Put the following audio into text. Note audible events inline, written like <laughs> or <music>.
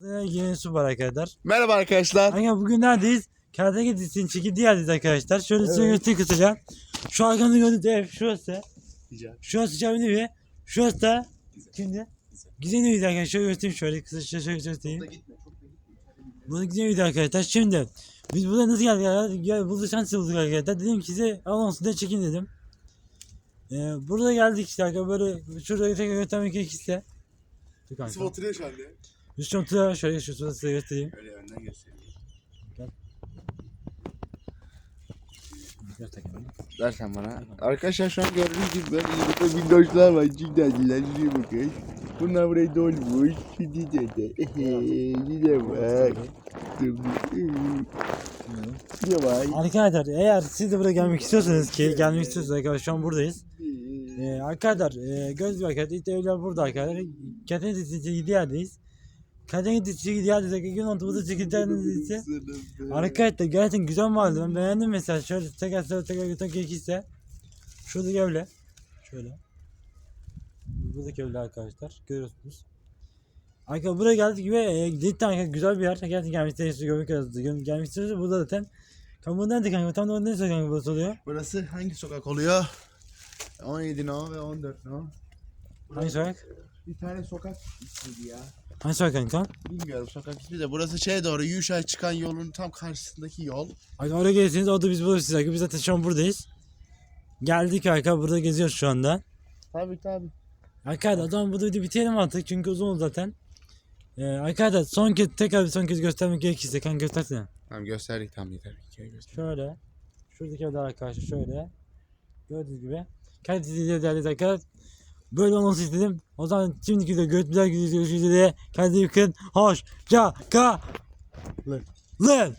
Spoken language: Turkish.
Yeni su var arkadaşlar. Merhaba arkadaşlar. Kanka bugün neredeyiz? Kağıdaki dizinin çekildiği yerdeyiz arkadaşlar. Şöyle size göstereyim kısaca. Şu arkamda gördüğünüz ev şurası. Şurası Cavini evi. Şurası da kimdi? Güzel eviydi arkadaşlar. Şöyle göstereyim şöyle kısaca şöyle göstereyim. Bu güzel eviydi arkadaşlar. Şimdi biz burada nasıl geldik arkadaşlar? Buluşan bulduk arkadaşlar. Dedim ki size anonsunda çekin dedim. Ee, burada geldik işte arkadaşlar. Böyle şurada tekrar göstermek gerekirse. Nasıl oturuyor şu anda? Üst çantada şöyle şu şurada size göstereyim. Öyle önden göstereyim. Ver sen bana. Arkadaşlar şu an gördüğünüz gibi böyle burada minnoşlar var. Ciddendiler. Şuraya bakın. Bunlar buraya dolmuş. Şimdi de de. Yine bak. Yine bak. Arkadaşlar eğer siz de buraya gelmek istiyorsanız ki gelmek istiyorsanız arkadaşlar şu an buradayız. Ee, arkadaşlar e, göz bir arkadaşlar işte evler burada arkadaşlar. Katenin dizisi gidiği yerdeyiz. Katenin dizisi gidiği yerdeyiz. arkadaşlar. Gün ortamında çekildiğiniz <laughs> dizisi. Arkadaşlar gerçekten güzel vardı. Ben beğendim mesela. Şöyle tekrar tekrar tekrar götürmek gerekirse. Şuradaki evle. Şöyle. Buradaki evle arkadaşlar. Görüyorsunuz. Arkadaşlar buraya geldik gibi e, cidden arkadaşlar güzel bir yer. Gerçekten istiyorsanız görmek gelmek istiyorsanız burada zaten. Kamuğun nerede kanka? Tam da neresi kanka burası oluyor? Burası hangi sokak oluyor? 17 no ve 14 no. Hangi sokak? Bir tane sokak ismiydi ya. Hangi sokak kanka? Bilmiyorum sokak ismi de. Burası şeye doğru Yuşa çıkan yolun tam karşısındaki yol. Hadi oraya gelirseniz orada biz buluruz size. Biz zaten şu an buradayız. Geldik arkadaşlar burada geziyoruz şu anda. Tabi tabi. Arkadaşlar o zaman bu videoyu bitirelim artık çünkü uzun oldu zaten. Ee, arkadaşlar son kez tekrar bir son kez göstermek gerekirse kan göstersene. Tamam gösterdik tam yeter. Bir kere gösterdik. Şöyle. Şuradaki evler arkadaşlar şöyle. Gördüğünüz gibi. Kendinize de değerli arkadaşlar. Böyle olması istedim. O zaman şimdiki videoda görüşmek üzere. Kendinize iyi bakın. Hoşça kalın.